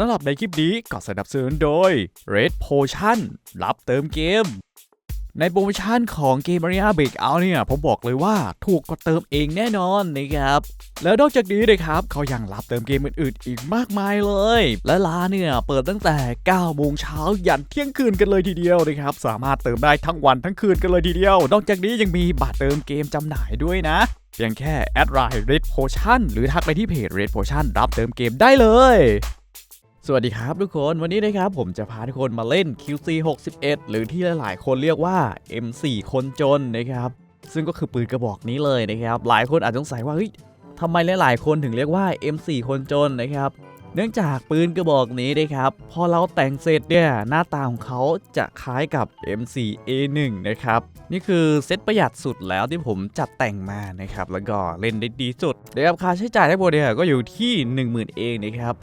สำหรับในคลิปนี้ก็สนับสนุนโดย Red Potion รับเติมเกม ในโปรโมชั่นของเกม Arena Breakout เนี่ย ผมบอกเลยว่าถูกกว่าเติมเองแน่นอนนะครับ แล้วนอกจากนี้นะครับเขายังรับเติมเกมอื่นๆ อีกมากมายเลย และร้านเนี่ย เปิดตั้งแต่9โมงเช้ายันเที่ยงคืนกันเลยทีเดียวนะครับ สามารถเติมได้ทั้งวันทั้งคืนกันเลยทีเดียว นอกจากนี้ยังมีบัตรเติมเกมจำหน่ายด้วยนะเพียงแค่แอดไลน์ Red Potion หรือทักไปที่เพจ Red Potion รับเติมเกมได้เลย สวัสดีครับทุกคนวันนี้นะครับผมจะพาทุกคนมาเล่น QC 61หรือที่หลายๆ คนเรียกว่า M4 คนจนนะครับซึ่งก็คือปืนกระบอกนี้เลยนะครับ หลายคนอาจสงสัยว่าเฮ้ยทำไมหลายๆ คนถึงเรียกว่า M4 คนจนนะครับ เนื่องจากปืนกระบอกนี้นะครับพอเราแต่งเสร็จเนี่ยหน้าตาของเขาจะคล้ายกับ M4A1 นะครับนี่คือเซตประหยัดสุดแล้วที่ผมจัดแต่งมานะครับแล้วก็เล่นได้ดีสุดนะครับค่าใช้จ่ายทั้งหมดเนี่ยก็อยู่ที่ 10,000 เองนะครับ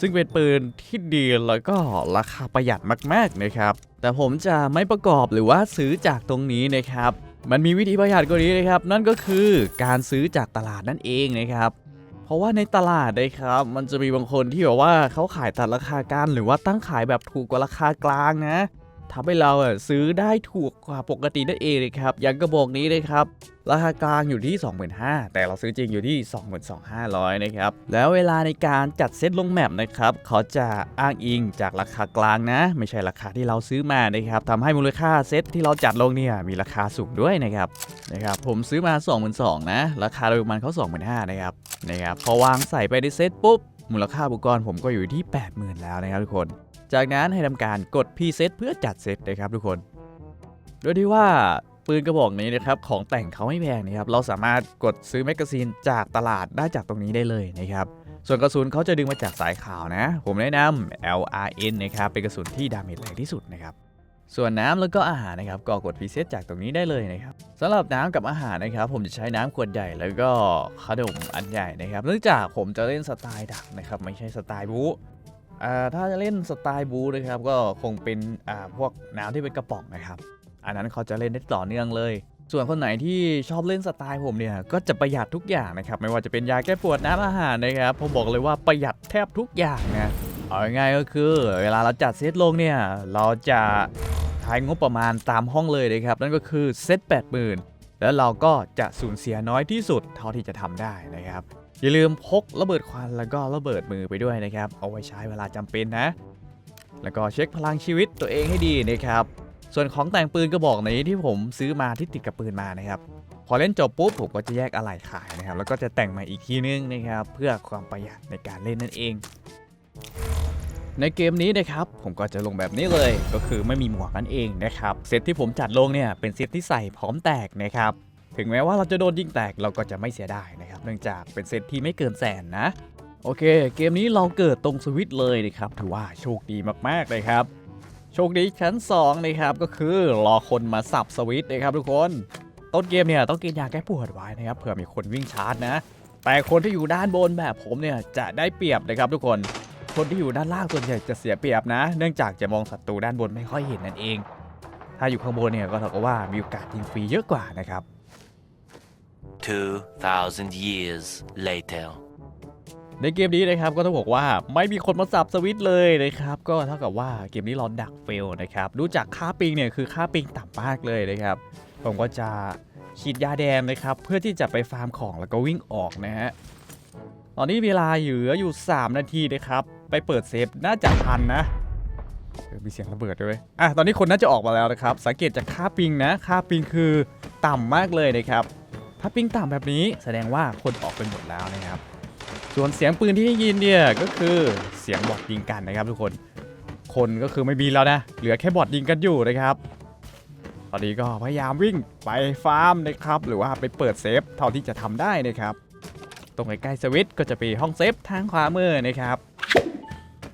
ซึ่งเป็นปืนที่ดีแล้วก็ราคาประหยัดมากๆนะครับ แต่ผมจะไม่ประกอบหรือว่าซื้อจากตรงนี้นะครับ มันมีวิธีประหยัดกว่านี้นะครับ นั่นก็คือการซื้อจากตลาดนั่นเองนะครับเพราะว่าในตลาดนะครับ มันจะมีบางคนที่แบบว่าเขาขายตัดราคากันหรือว่าตั้งขายแบบถูกกว่าราคากลางนะ ทำให้เราอะซื้อได้ถูกกว่าปกตินั่นเองนะครับอย่างกระบอกนี้นะครับราคากลางอยู่ที่ 25,000แต่เราซื้อจริงอยู่ที่ 22,500นะครับแล้วเวลาในการจัดเซตลงแมปนะครับเขาจะอ้างอิงจากราคากลางนะ ไม่ใช่ราคาที่เราซื้อมานะครับทำให้มูลค่าเซตที่เราจัดลงเนี่ยมีราคาสูงด้วยนะครับนะครับผมซื้อมา 22,000นะราคาโดยประมาณเขา25,000นะครับนะครับพอวางใส่ไปในเซตปุ๊บมูลค่าอุปกรณ์ผมก็อยู่ที่ 80,000 แล้วนะครับทุกคน จากนั้นให้ทำการกด Preset เพื่อจัดเซตนะครับทุกคน โดยที่ว่าปืนกระบอกนี้นะครับของแต่งเขาไม่แพงนะครับ เราสามารถกดซื้อแมกกาซีนจากตลาดได้จากตรงนี้ได้เลยนะครับ ส่วนกระสุนเขาจะดึงมาจากสายขาวนะ ผมแนะนำ LRN นะครับ เป็นกระสุนที่ดาเมจแรงที่สุดนะครับส่วนน้ำแล้วก็อาหารนะครับก็กดพรีเซตจากตรงนี้ได้เลยนะครับสำหรับน้ำกับอาหารนะครับ ผมจะใช้น้ำขวดใหญ่แล้วก็ขนมอันใหญ่นะครับ เนื่องจากผมจะเล่นสไตล์ดักนะครับ ไม่ใช่สไตล์บู๊ ถ้าจะเล่นสไตล์บูนะครับก็คงเป็นพวกน้ำที่เป็นกระป๋องนะครับ อันนั้นเขาจะเล่นได้ต่อเนื่องเลย ส่วนคนไหนที่ชอบเล่นสไตล์ผมเนี่ยก็จะประหยัดทุกอย่างนะครับ ไม่ว่าจะเป็นยาแก้ปวดน้ำอาหารนะครับผมบอกเลยว่าประหยัดแทบทุกอย่างนะเอาง่ายก็คือ เวลาเราจัดเซตลงเนี่ยเราจะใช้งบประมาณตามห้องเลยนะครับ นั่นก็คือเซต 80,000 แล้วเราก็จะสูญเสียน้อยที่สุดเท่าที่จะทำได้นะครับ อย่าลืมพกระเบิดควันแล้วก็ระเบิดมือไปด้วยนะครับ เอาไว้ใช้เวลาจำเป็นนะ แล้วก็เช็คพลังชีวิตตัวเองให้ดีนะครับ ส่วนของแต่งปืนกระบอกนี้ที่ผมซื้อมาที่ติดกับปืนมานะครับ พอเล่นจบปุ๊บผมก็จะแยกอะไหล่ขายนะครับ แล้วก็จะแต่งมาอีกทีนึงนะครับ เพื่อความประหยัดในการเล่นนั่นเอง ในเกมนี้นะครับผมก็จะลงแบบนี้เลยก็คือไม่มีหมวกนั่นเองนะครับเซตที่ผมจัดลงเนี่ยเป็นเซตที่ใส่พร้อมแตกนะครับ ถึงแม้ว่าเราจะโดนยิงแตกเราก็จะไม่เสียดายนะครับ เนื่องจากเป็นเซตที่ไม่เกินแสนนะ โอเค เกมนี้เราเกิดตรงสวิต์เลยนะครับ ถือว่าโชคดีมากๆเลยครับ โชคดีชั้น2นะครับก็คือรอคนมาสับสวิต์นะครับทุกคน ต้นเกมเนี่ยต้องกินยาแก้ปวดไว้นะครับเผื่อมีคนวิ่งชาร์จนะ แต่คนที่อยู่ด้านบนแบบผมเนี่ยจะได้เปรียบนะครับทุกคน คนที่อยู่ด้านล่างส่วนใหญ่จะเสียเปรียบนะ เนื่องจากจะมองศัตรูด้านบนไม่ค่อยเห็นนั่นเอง ถ้าอยู่ข้างบนเนี่ยก็เท่ากับว่ามีโอกาสยิงฟรีเยอะกว่านะครับ 2,000 years later. ในเกมนี้นะครับก็ต้องบอกว่าไม่มีคนมาสับสวิตเลยนะครับ ก็เท่ากับว่าเกมนี้เราดักเฟลนะครับดูจากค่าปิงเนี่ยคือค่าปิงต่ำมากเลยนะครับ ผมก็จะฉีดยาแดงนะครับ เพื่อที่จะไปฟาร์มของแล้วก็วิ่งออกนะฮะตอนนี้เวลาเหลืออยู่ 3 นาทีนะครับ ไปเปิดเซฟน่าจะทันนะมีเสียงระเบิดด้วยอะตอนนี้คนน่าจะออกมาแล้วนะครับ สังเกตจากค่าปิงนะ ค่าปิงคือต่ำมากเลยนะครับ ถ้าปิงต่ำแบบนี้แสดงว่าคนออกไปหมดแล้วนะครับ ส่วนเสียงปืนที่ได้ยินเนี่ยก็คือเสียงบอทยิงกันนะครับทุกคน คนก็คือไม่มีแล้วนะ เหลือแค่บอทยิงกันอยู่นะครับ ตอนนี้ก็พยายามวิ่งไปฟาร์มนะครับ หรือว่าไปเปิดเซฟเท่าที่จะทำได้นะครับ ตรงใกล้ๆสวิตช์ก็จะเป็นห้องเซฟทางขวามือนะครับ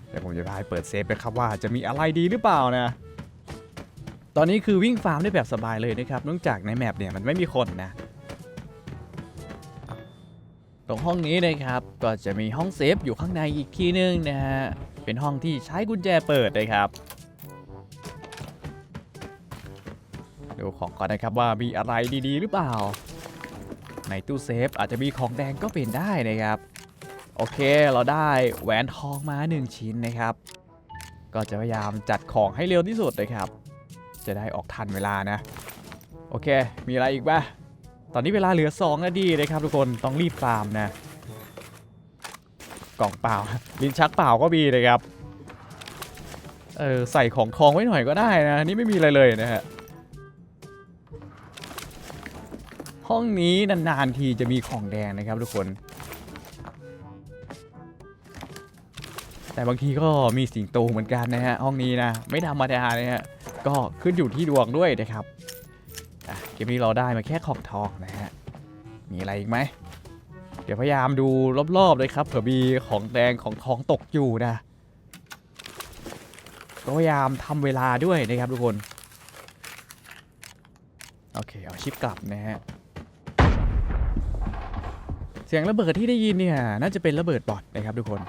เดี๋ยวผมจะพาไปเปิดเซฟนะครับว่าจะมีอะไรดีหรือเปล่านะ ตอนนี้คือวิ่งฟาร์มได้แบบสบายเลยนะครับเนื่องจากในแมปเนี่ยมันไม่มีคนนะ ตรงห้องนี้นะครับก็จะมีห้องเซฟอยู่ข้างในอีกทีนึงนะฮะเป็นห้องที่ใช้กุญแจเปิดนะครับดูของก่อนนะครับว่ามีอะไรดีๆ หรือเปล่า ในตู้เซฟอาจจะมีของแดงก็เป็นได้นะครับ โอเคเราได้แหวนทองมาหนึ่งชิ้นนะครับ ก็จะพยายามจัดของให้เร็วที่สุดนะครับ จะได้ออกทันเวลานะ โอเค มีอะไรอีกบ้า ตอนนี้เวลาเหลือ 2 นาทีนะครับทุกคนต้องรีบฟาร์มนะกล่องเปล่า ลิ้นชักเปล่าก็มีนะครับเออใส่ของทองไว้หน่อยก็ได้นะนี่ไม่มีอะไรเลยนะฮะห้องนี้นานๆทีจะมีของแดงนะครับทุกคน แต่บางทีก็มีสิงโตเหมือนกันนะฮะห้องนี้นะไม่ธรรมดาเนะฮะก็ขึ้นอยู่ที่ดวงด้วยนะครับ เกมนี้เราได้มาแค่ของทองนะฮะ มีอะไรอีกไหม เดี๋ยวพยายามดูรอบๆเลยครับเผื่อมีของแดงของทองตกอยู่นะก็พยายามทำเวลาด้วยนะครับทุกคน โอเค เอาชิปกลับนะฮะ เสียงระเบิดที่ได้ยินเนี่ย น่าจะเป็นระเบิดบอทนะครับทุกคน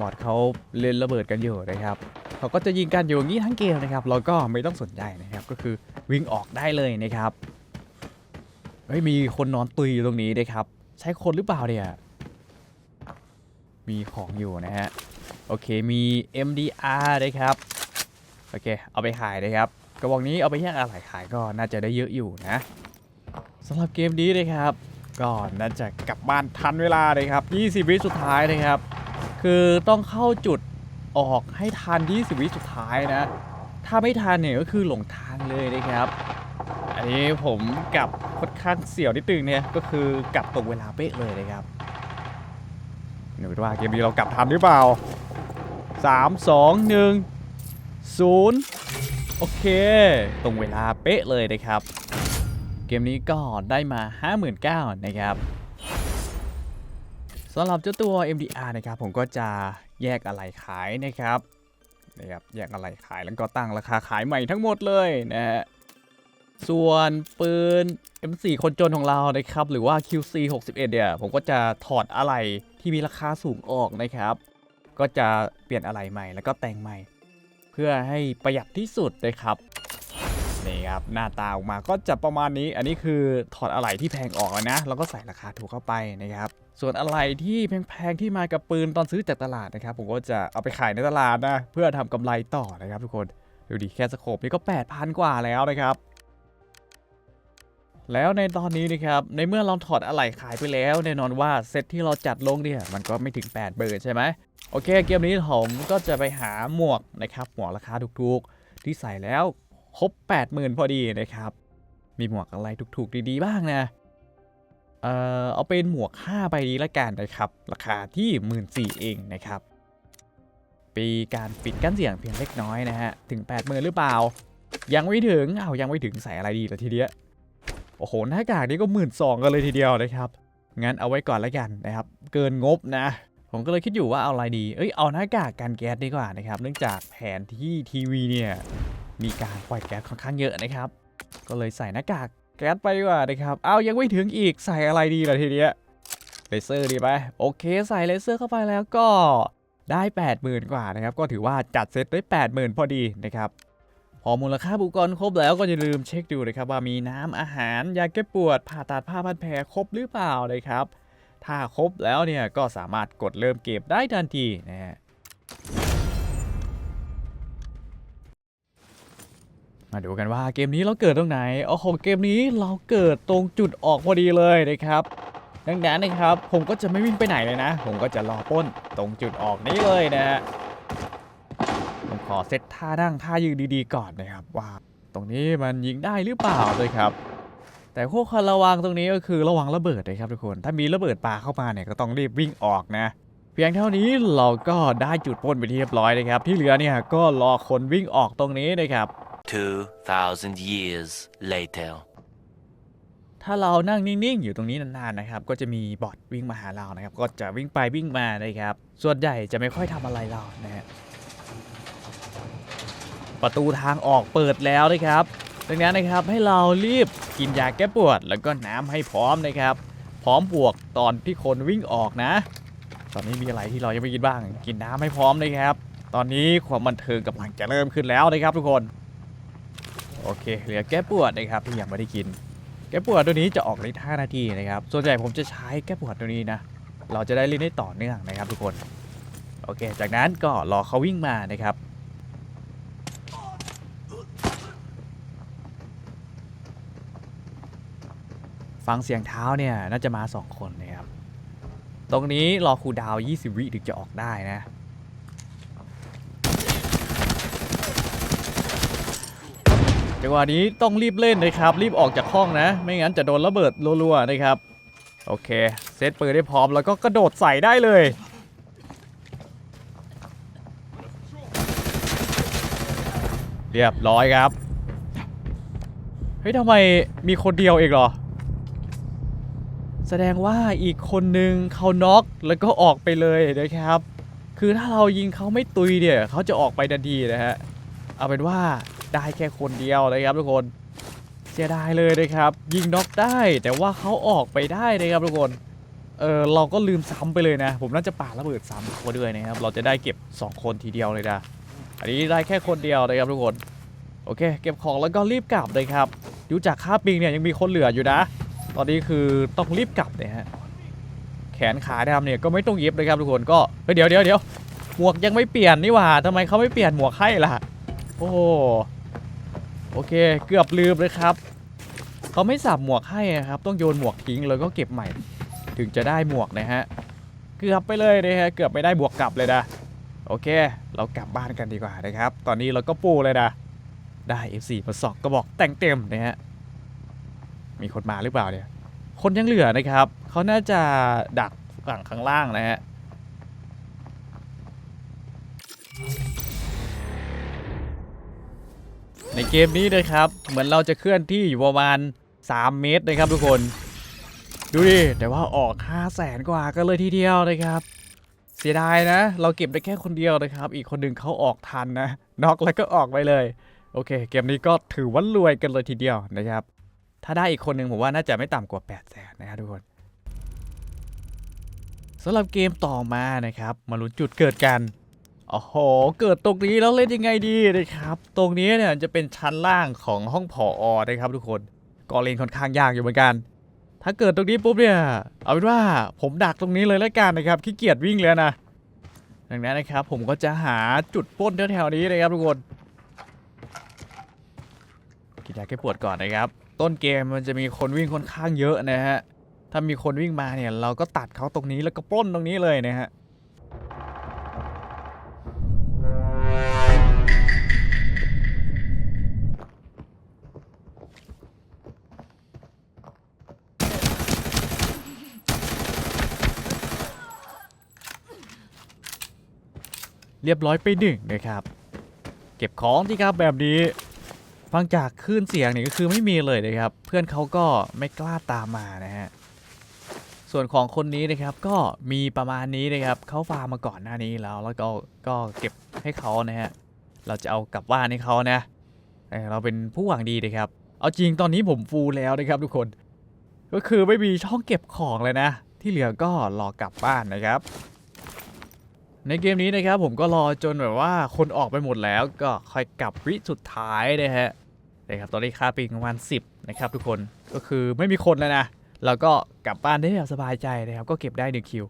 บอทเขาเล่นระเบิดกันอยู่นะครับเขาก็จะยิงกันอยู่อย่างนี้ทั้งเกมนะครับ เราก็ไม่ต้องสนใจนะครับก็คือ วิ่งออกได้เลยนะครับเฮ้ยมีคนนอนตุยอยู่ตรงนี้นะครับ ใช่คนหรือเปล่าเนี่ยมีของอยู่นะฮะโอเคมี MDR นะครับโอเคเอาไปขายนะครับกระบอกนี้เอาไปแยกอะไรขายก็น่าจะได้เยอะอยู่นะสำหรับเกมนี้นะครับก็น่าจะกลับบ้านทันเวลาเลยครับ 20 วิสุดท้ายนะครับ คือต้องเข้าจุดออกให้ทัน 20 วิสุดท้ายนะ ถ้าไม่ทันเนี่ยก็คือหลงทางเลยนะครับ อันนี้ผมกลับค่อนข้างเสี่ยวนิดนึงเนี่ยก็คือกลับตรงเวลาเป๊ะเลยนะครับหนูว่าเกมนี้เรากลับทันหรือเปล่า 3 2 1 0 โอเค ตรงเวลาเป๊ะเลยนะครับ เกมนี้ก็ได้มา 59,000นะครับสำหรับเจ้าตัว MDR นะครับ ผมก็จะแยกอะไรขายนะครับ นะครับแยกอะไรขายแล้วก็ตั้งราคาขายใหม่ทั้งหมดเลยนะฮะส่วนปืน M4 คนจนของเรานะครับ หรือว่า QC 61เนี่ยผมก็จะถอดอะไรที่มีราคาสูงออกนะครับ ก็จะเปลี่ยนอะไรใหม่แล้วก็แต่งใหม่ เพื่อให้ประหยัดที่สุดนะครับ นี่ครับหน้าตาออกมาก็จะประมาณนี้ อันนี้คือถอดอะไรที่แพงออกแล้วนะ แล้วก็ใส่ราคาถูกเข้าไปนะครับส่วนอะไรที่แพงๆที่มากับปืนตอนซื้อจากตลาดนะครับ ผมก็จะเอาไปขายในตลาดนะ เพื่อทำกำไรต่อนะครับทุกคนดูดิแค่สโคปนี่ก็ 8,000 กว่าแล้วนะครับ แล้วในตอนนี้นะครับในเมื่อเราถอดอะไหล่ขายไปแล้วแน่นอนว่าเซตที่เราจัดลงเนี่ยมันก็ไม่ถึง8เบอร์ใช่ไหมโอเค เกมนี้ผมก็จะไปหาหมวกนะครับหมวกราคาถูกๆ ที่ใส่แล้ว ครบ 80,000 พอดีนะครับ มีหมวกอะไรถูกๆ ดีๆ บ้างนะ เอ่อ เอาเป็นหมวก 5 ใบนี้ละกันนะครับ ราคาที่ 14,000เองนะครับ ปีการปิดกั้นเสียงเพียงเล็กน้อยนะฮะ ถึง 80,000 หรือเปล่า ยังไม่ถึงเอาวยังไม่ถึงใส่อะไรดีละทีเดียว โอ้โห หน้ากากนี่ก็หมื่นสองกันเลยทีเดียวนะครับ งั้นเอาไว้ก่อนล้วกันนะครับ เกินงบนะผมก็เลยคิดอยู่ว่าเอาอะไรดี เอ้ย เอาหน้ากากกันแก๊สดีกว่านะครับ เนื่องจากแผนที่ทีวีเนี่ย มีการปล่อยแก๊สค่อนข้างเยอะนะครับ ก็เลยใส่หน้ากากแก๊สไปดีกว่านะครับ เอายังไม่ถึงอีกใส่อะไรดีล่ะทีเดียเลเซอร์ดีไหมโอเค ใส่เลเซอร์เข้าไปแล้วก็ได้ 80,000 กว่านะครับ ก็ถือว่าจัดเซตได้ 80,000 พอดีนะครับ พอมูลค่าอุปกรณ์ครบแล้วก็อย่าลืมเช็คดูนะครับ ว่ามีน้ำอาหารยาแก้ปวดผ่าตัดผ้าพันแผลครบหรือเปล่านะครับ ถ้าครบแล้วเนี่ยก็สามารถกดเริ่มเก็บได้ทันทีนะ มาดูกันว่าเกมนี้เราเกิดตรงไหนโอ้โหเกมนี้เราเกิดตรงจุดออกพอดีเลยนะครับดังนั้นนะครับผมก็จะไม่วิ่งไปไหนเลยนะ ผมก็จะรอป้นตรงจุดออกนี้เลยนะฮะผมขอเซตท่านั่งท่ายืนดีๆก่อนนะครับว่าตรงนี้มันยิงได้หรือเปล่าเลยครับ แต่พวกคนระวังตรงนี้ก็คือระวังระเบิดนะครับทุกคนถ้ามีระเบิดปลาเข้ามาเนี่ยก็ต้องรีบวิ่งออกนะ เพียงเท่านี้เราก็ได้จุดป้นไปที่เรียบร้อยนะครับ ที่เหลือเนี่ยก็รอคนวิ่งออกตรงนี้นะครับ 2,000 years later. ถ้าเรานั่งนิ่งๆ อยู่ตรงนี้นานๆนะครับ ก็จะมีบอทวิ่งมาหาเรานะครับ ก็จะวิ่งไปวิ่งมานะครับ ส่วนใหญ่จะไม่ค่อยทำอะไรเรานะฮะประตูทางออกเปิดแล้วนะครับดังนั้นนะครับให้เรารีบกินยาแก้ปวด แล้วก็น้ำให้พร้อมนะครับ พร้อมบวกตอนที่คนวิ่งออกนะ ตอนนี้มีอะไรที่เรายังไม่กินบ้าง กินน้ำให้พร้อมนะครับ ตอนนี้ความบันเทิงกำลังจะเริ่มขึ้นแล้วนะครับทุกคน โอเค เหลือแก้ปวดนะครับที่ยังไม่ได้กิน แก้ปวดตัวนี้จะออกฤทธิ์5นาทีนะครับ ส่วนใหญ่ผมจะใช้แก้ปวดตัวนี้นะ เราจะได้เล่นได้ต่อเนื่องนะครับทุกคน โอเค จากนั้นก็รอเขาวิ่งมานะครับ ฟังเสียงเท้าเนี่ยน่าจะมา 2 คนนะครับ ตรงนี้รอครูดาว 20 วิถึงจะออกได้นะ จังหวะนี้ต้องรีบเล่นนะครับ รีบออกจากห้องนะ ไม่งั้นจะโดนระเบิดรัวๆนะครับ โอเค เซตปืนได้พร้อมแล้วก็กระโดดใส่ได้เลย เรียบร้อยครับ เฮ้ยทำไมมีคนเดียวเองเหรอ แสดงว่าอีกคนนึงเขาน็อกแล้วก็ออกไปเลยนะครับ คือถ้าเรายิงเขาไม่ตุยเนี่ยเขาจะออกไปทันทีนะฮะ เอาเป็นว่า ได้แค่คนเดียวนะครับทุกคนเสียดายเลยนะครับ ยิงน็อกได้แต่ว่าเขาออกไปได้นะครับทุกคนเออเราก็ลืมซ้ำไปเลยนะ ผมน่าจะป่าระเบิดซ้ำเขาด้วยนะครับ เราจะได้เก็บ 2 คนทีเดียวเลยนะอันนี้ได้แค่คนเดียวนะครับทุกคนโอเค เก็บของแล้วก็รีบกลับเลยครับดูจากค่าปิงเนี่ยยังมีคนเหลืออยู่นะ ตอนนี้คือต้องรีบกลับเนี่ยฮะแขนขาดำเนี่ยก็ไม่ต้องเย็บเลยครับทุกคนก็เฮ้ยเดี๋ยวเดี๋ยวเดี๋ยวหมวกยังไม่เปลี่ยนนี่หว่าทำไมเขาไม่เปลี่ยนหมวกให้ล่ะ โอ้ โอเค เกือบลืมเลยครับเขาไม่สับหมวกให้นะครับ ต้องโยนหมวกทิ้งแล้วก็เก็บใหม่ ถึงจะได้หมวกนะฮะ เกือบไปเลยนะฮะ เกือบไม่ได้บวกกลับเลยนะ โอเค เรากลับบ้านกันดีกว่านะครับ ตอนนี้เราก็ปูเลยนะ ได้ F4 มาสองก็บอกแต่งเต็มนะฮะ มีคนมาหรือเปล่าเนี่ย คนยังเหลือนะครับ เขาน่าจะดักฝั่งข้างล่างนะฮะ เกมนี้นะครับ เหมือนเราจะเคลื่อนที่อยู่ประมาณ 3 เมตรนะครับทุกคน ดูดิ แต่ว่าออก5 0 0แสนกว่ากันเลยทีเดียวนะครับ เสียดายนะ เราเก็บได้แค่คนเดียวนะครับ อีกคนหนึ่งเขาออกทันนะน็อกแล้วก็ออกไปเลย โอเค เกมนี้ก็ถือว่ารวยกันเลยทีเดียวนะครับ ถ้าได้อีกคนหนึ่งผมว่าน่าจะไม่ต่ำกว่า 8 0 0แสนนะครับทุกคนสำหรับเกมต่อมานะครับ มาลุ้นจุดเกิดกัน โอ้โห เกิดตรงนี้แล้วเล่นยังไงดีนะครับ ตรงนี้เนี่ยจะเป็นชั้นล่างของห้องผออนะครับทุกคนก็เล่นค่อนข้างยากอยู่เหมือนกัน ถ้าเกิดตรงนี้ปุ๊บเนี่ย เอาเป็นว่าผมดักตรงนี้เลยแล้วกันนะครับ ขี้เกียจวิ่งเลยนะ ดังนั้นนะครับผมก็จะหาจุดปล้นแถวๆนี้นะครับทุกคน กินยาแก้ปวดก่อนนะครับ ต้นเกมมันจะมีคนวิ่งค่อนข้างเยอะนะฮะ ถ้ามีคนวิ่งมาเนี่ยเราก็ตัดเขาตรงนี้แล้วก็ปล้นตรงนี้เลยนะฮะ เรียบร้อยไปหนึ่งนะครับ เก็บของที่ครับแบบนี้ ฟังจากคลื่นเสียงเนี่ยก็คือไม่มีเลยนะครับ เพื่อนเขาก็ไม่กล้าตามมานะฮะส่วนของคนนี้นะครับก็มีประมาณนี้นะครับเขาฟาร์มมาก่อนหน้านี้แล้ว แล้วก็ก็เก็บให้เขานะฮะเราจะเอากลับบ้านให้เขานะเออเราเป็นผู้หวังดีนะครับ เอาจริงตอนนี้ผมฟูลแล้วนะครับทุกคน ก็คือไม่มีช่องเก็บของเลยนะ ที่เหลือก็รอกลับบ้านนะครับ ในเกมนี้นะครับผมก็รอจนแบบว่าคนออกไปหมดแล้วก็ค่อยกลับวิสุดท้ายนะฮะนะครับตอนนี้ค่าปิงประมาณ 10 นะครับทุกคนก็คือไม่มีคนแล้วนะเราก็กลับบ้านได้แบบสบายใจนะครับก็เก็บได้1คิว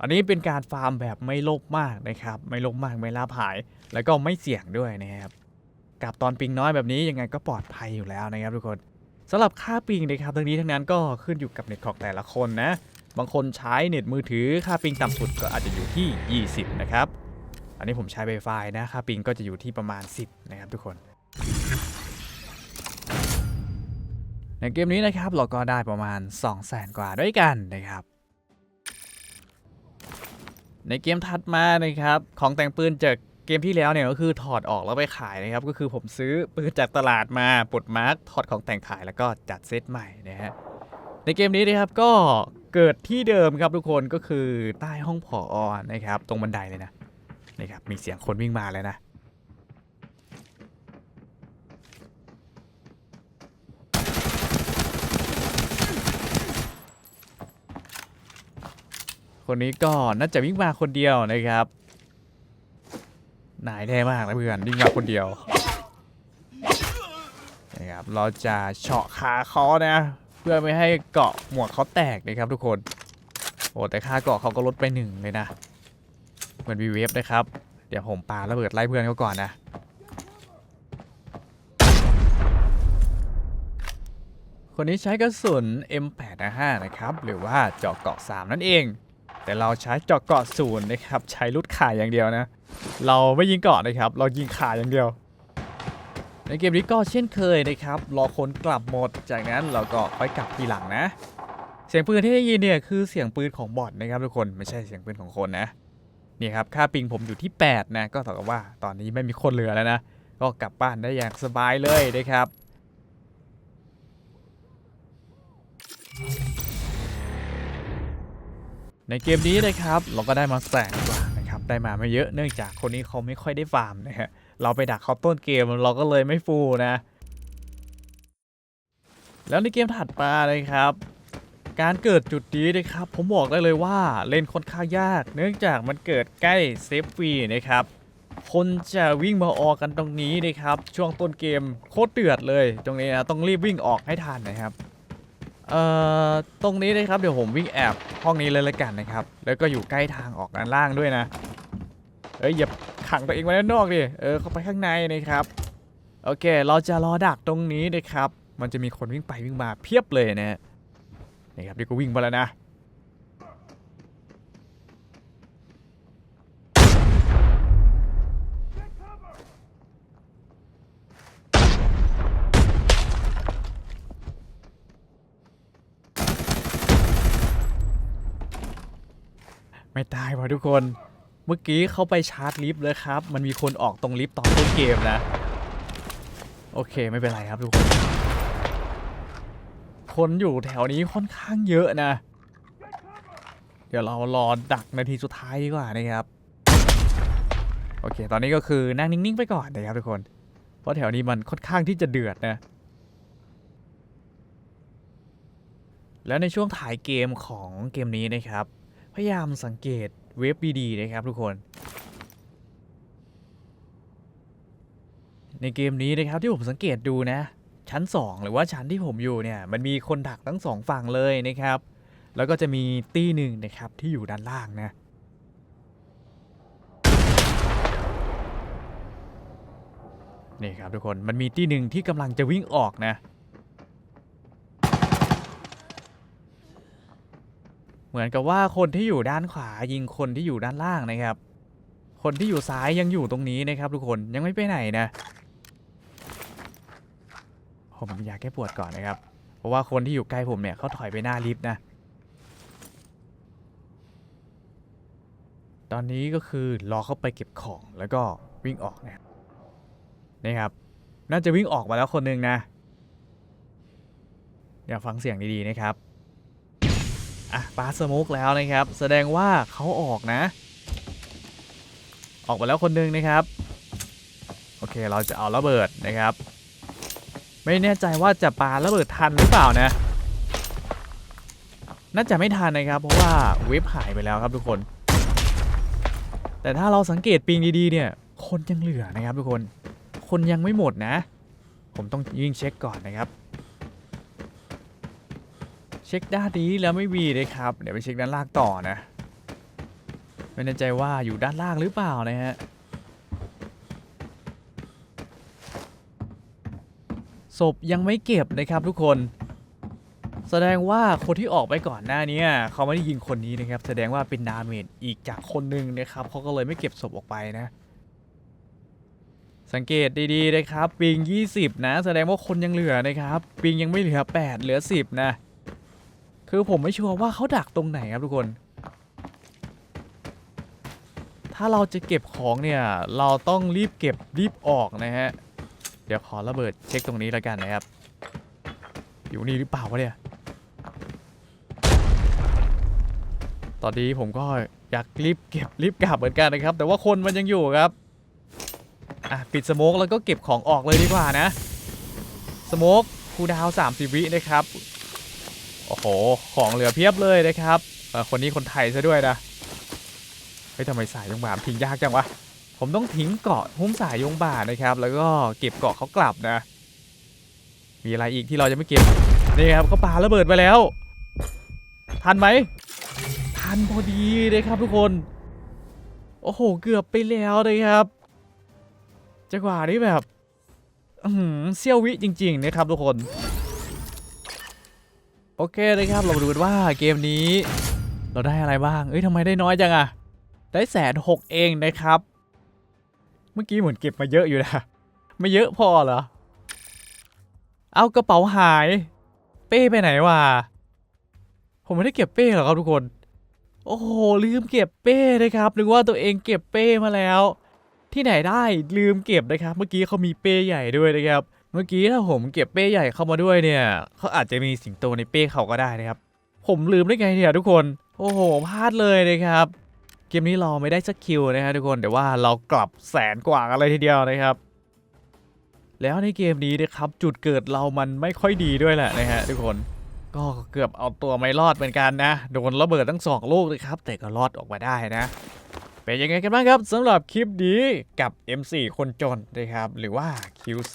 อันนี้เป็นการฟาร์มแบบไม่โลภมากนะครับไม่โลภมากไม่ล่าผาย แล้วก็ไม่เสี่ยงด้วยนะครับกลับตอนปิงน้อยแบบนี้ยังไงก็ปลอดภัยอยู่แล้วนะครับทุกคนสำหรับค่าปิงนะครับทั้งนี้ทั้งนั้นก็ขึ้นอยู่กับเน็ตของแต่ละคนนะ บางคนใช้เน็ตมือถือค่าปิงต่ำสุดก็อาจจะอยู่ที่ 20 นะครับ อันนี้ผมใช้ Wi-Fi นะค่าปิงก็จะอยู่ที่ประมาณ 10 นะครับทุกคน ในเกมนี้นะครับเราก็ได้ประมาณ 200,000กว่าด้วยกันนะครับในเกมถัดมานะครับของแต่งปืนจากเกมที่แล้วเนี่ยก็คือถอดออกแล้วไปขายนะครับ ก็คือผมซื้อปืนจากตลาดมาปลดมาร์กถอดของแต่งขายแล้วก็จัดเซตใหม่นะฮะ ในเกมนี้นะครับก็เกิดที่เดิมครับทุกคนก็คือใต้ห้องผออนะครับ ตรงบันไดเลยนะนี่ครับมีเสียงคนวิ่งมาเลยนะคนนี้ก็น่าจะวิ่งมาคนเดียวนะครับนายแท้มากนะเพื่อนวิ่งมาคนเดียวนะครับเราจะเฉาะขาเขานะ พื่อไม่ให้เกาะหมวกเขาแตกนะครับทุกคน โอ้แต่ค่าเกาะเขาก็ลดไปหนึ่งเลยนะ เหมือนวีเวฟนะครับ เดี๋ยวผมปาระเบิดไล่เพื่อนเขาก่อนนะ คนนี้ใช้กระสุน M855 นะครับ หรือว่าเจาะเกาะ 3 นั่นเอง แต่เราใช้เจาะเกาะศูนย์นะครับ ใช้ลูดขาอย่างเดียวนะ เราไม่ยิงเกาะนะครับ เรายิงขาอย่างเดียว ในเกมนี้ก็เช่นเคยนะครับ รอคนกลับหมด จากนั้นเราก็ค่อยกลับทีหลังนะ เสียงปืนที่ได้ยินเนี่ยคือเสียงปืนของบอทนะครับทุกคนไม่ใช่เสียงปืนของคนนะนี่ครับค่าปิงผมอยู่ที่ 8 นะ ก็เท่ากับว่าตอนนี้ไม่มีคนเหลือแล้วนะ ก็กลับบ้านได้อย่างสบายเลยนะครับในเกมนี้นะครับเราก็ได้มาแสงกว่านะครับได้มาไม่เยอะเนื่องจากคนนี้เขาไม่ค่อยได้ฟาร์มนะฮะ เราไปดักเขาต้นเกมเราก็เลยไม่ฟูนะ แล้วในเกมถัดมาเลยครับ การเกิดจุดนี้นะครับ ผมบอกได้เลยว่าเล่นค่อนข้างยาก เนื่องจากมันเกิดใกล้เซฟฟรีนะครับคนจะวิ่งมาออกกันตรงนี้นะครับ ช่วงต้นเกมโคตรเดือดเลย ตรงนี้นะต้องรีบวิ่งออกให้ทันนะครับเอ่อตรงนี้นะครับเดี๋ยวผมวิ่งแอบห้องนี้เลยละกันนะครับ แล้วก็อยู่ใกล้ทางออกด้านล่างด้วยนะเอ้ยอย่า ขังตัวเองไว้ด้านนอกดิเออเข้าไปข้างในนะครับโอเค เราจะรอดักตรงนี้นะครับ มันจะมีคนวิ่งไปวิ่งมาเพียบเลยนะนี่ครับนี่ก็วิ่งมาแล้วนะไม่ตายว่ะทุกคน เมื่อกี้เขาไปชาร์จลิฟต์เลยครับ มันมีคนออกตรงลิฟต์ตอนต้นเกมนะ โอเคไม่เป็นไรครับทุกคน คนอยู่แถวนี้ค่อนข้างเยอะนะ เดี๋ยวเรารอดักนาทีสุดท้ายดีกว่านะครับ โอเค ตอนนี้ก็คือนั่งนิ่งๆไปก่อนนะครับทุกคน เพราะแถวนี้มันค่อนข้างที่จะเดือดนะแล้วในช่วงถ่ายเกมของเกมนี้นะครับ พยายามสังเกต เว็บดีๆนะครับทุกคน ในเกมนี้นะครับที่ผมสังเกตดูนะ ชั้น 2 หรือว่าชั้นที่ผมอยู่เนี่ยมันมีคนดักทั้งสองฝั่งเลยนะครับ แล้วก็จะมีตี้หนึ่งนะครับที่อยู่ด้านล่างนะนี่ครับทุกคนมันมีตี้หนึ่งที่กำลังจะวิ่งออกนะ เหมือนกับว่าคนที่อยู่ด้านขวายิงคนที่อยู่ด้านล่างนะครับ คนที่อยู่ซ้ายยังอยู่ตรงนี้นะครับ ทุกคนยังไม่ไปไหนนะ ผมอยากแก้ปวดก่อนนะครับ เพราะว่าคนที่อยู่ใกล้ผมเนี่ยเขาถอยไปหน้าลิฟต์นะ ตอนนี้ก็คือรอเข้าไปเก็บของแล้วก็วิ่งออกนะนี่ครับ น่าจะวิ่งออกมาแล้วคนหนึ่งนะเดี๋ยวฟังเสียงดีๆนะครับ อะปาสโมกแล้วนะครับ แสดงว่าเขาออกนะ ออกมาแล้วคนหนึ่งนะครับ โอเคเราจะเอาระเบิดนะครับ ไม่แน่ใจว่าจะปาระเบิดทันหรือเปล่านะน่าจะไม่ทันนะครับ เพราะว่าเว็บหายไปแล้วครับทุกคน แต่ถ้าเราสังเกตปิงดีๆเนี่ย คนยังเหลือนะครับทุกคน คนยังไม่หมดนะ ผมต้องยิงเช็คก่อนนะครับ เช็คด้านนี้แล้วไม่มีเลยครับ เดี๋ยวไปเช็คด้านล่างต่อนะ ไม่แน่ใจว่าอยู่ด้านล่างหรือเปล่านะฮะ ศพยังไม่เก็บนะครับทุกคน แสดงว่าคนที่ออกไปก่อนหน้านี้เขาไม่ได้ยิงคนนี้นะครับ แสดงว่าเป็นดาเมจอีกจากคนหนึ่งนะครับเขาก็เลยไม่เก็บศพออกไปนะสังเกตดีๆนะครับ ปิง 20 นะ แสดงว่าคนยังเหลือนะครับ ปิงยังไม่เหลือ 8 เหลือ 10 นะ คือผมไม่ชัวร์ว่าเขาดักตรงไหนครับทุกคน ถ้าเราจะเก็บของเนี่ย เราต้องรีบเก็บรีบออกนะฮะ เดี๋ยวขอระเบิดเช็คตรงนี้แล้วกันนะครับ อยู่นี่หรือเปล่าวะเนี่ย ตอนนี้ผมก็อยากรีบเก็บรีบกลับเหมือนกันนะครับ แต่ว่าคนมันยังอยู่ครับ อะปิดสโมกแล้วก็เก็บของออกเลยดีกว่านะ สโมกคูดาว 30 วินะครับ โอ้โห ของเหลือเพียบเลยนะครับคนนี้คนไทยซะด้วยนะ เฮ้ยทำไมสายยงบามทิ้งยากจังวะ ผมต้องทิ้งเกาะหุ้มสายยงบ่านะครับ แล้วก็เก็บเกาะเขากลับนะ มีอะไรอีกที่เราจะไม่เก็บ นี่ครับเขาปาระเบิดไปแล้ว ทันไหม ทันพอดีนะครับทุกคน โอ้โห เกือบไปแล้วนะครับจังหวะนี้แบบเซี่ยววิจริง ๆ นะครับทุกคน โอเคนะครับ เรามาดูกันว่าเกมนี้ เราได้อะไรบ้าง เอ้ยทำไมได้น้อยจังอะได้แสนหกเองนะครับ เมื่อกี้เหมือนเก็บมาเยอะอยู่นะ ไม่เยอะพอเหรอ เอากระเป๋าหาย เป้ไปไหนวะ ผมไม่ได้เก็บเป้หรอครับทุกคน โอ้โหลืมเก็บเป้นะครับ นึกว่าตัวเองเก็บเป้มาแล้ว ที่ไหนได้ลืมเก็บนะครับ เมื่อกี้เขามีเป้ใหญ่ด้วยนะครับ เมื่อกี้ถ้าผมเก็บเป้ใหญ่เข้ามาด้วยเนี่ยเขาอาจจะมีสิงโตในเป้เขาก็ได้นะครับ ผมลืมได้ไงเนี่ยทุกคน โอ้โหพลาดเลยนะครับ เกมนี้เราไม่ได้สักคิวนะฮะทุกคนแต่ว่าเรากลับแสนกว่ากันเลยทีเดียวนะครับ แล้วในเกมนี้นะครับจุดเกิดเรามันไม่ค่อยดีด้วยแหละนะฮะทุกคนก็เกือบเอาตัวไม่รอดเหมือนกันนะ โดนระเบิดทั้งสองลูกเลยครับ แต่ก็รอดออกมาได้นะ เป็นยังไงกันบ้างครับสำหรับคลิปนี้กับ M4 คนจนนะครับ หรือว่า QC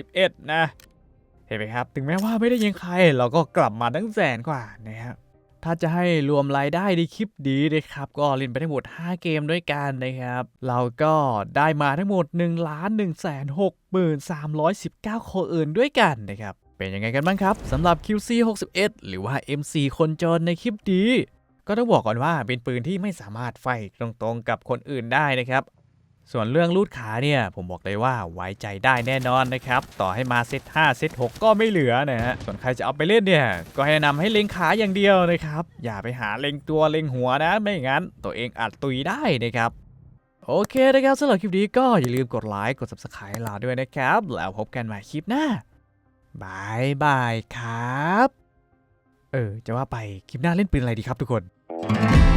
61 นะ เห็นไหมครับ ถึงแม้ว่าไม่ได้ยิงใคร เราก็กลับมาตั้งแสนกว่านะครับถ้าจะให้รวมรายได้ในคลิปนี้นะครับ ก็เล่นไปทั้งหมด 5 เกมด้วยกันนะครับ เราก็ได้มาทั้งหมด 1 1 6 3 1 9 คนอื่นด้วยกันนะครับ เป็นยังไงกันบ้างครับสำหรับ QC 61 หรือว่า MC คนจนในคลิปนี้ ก็ต้องบอกก่อนว่าเป็นปืนที่ไม่สามารถไฟตรงๆกับคนอื่นได้นะครับ ส่วนเรื่องรูดขาเนี่ย ผมบอกเลยว่าไว้ใจได้แน่นอนนะครับ ต่อให้มาเซต5เซต6ก็ไม่เหลือนะฮะส่วนใครจะเอาไปเล่นเนี่ย ก็แนะนำให้เล็งขาอย่างเดียวนะครับ อย่าไปหาเล็งตัวเล็งหัวนะ ไม่งั้นตัวเองอาจตุยได้นะครับโอเคนะครับสำหรับคลิปนี้ก็อย่าลืมกดไลค์กด subscribe ลาด้วยนะครับ แล้วพบกันใหม่คลิปหน้าบายบายครับ เออ จะว่าไปคลิปหน้าเล่นปืนอะไรดีครับทุกคน Música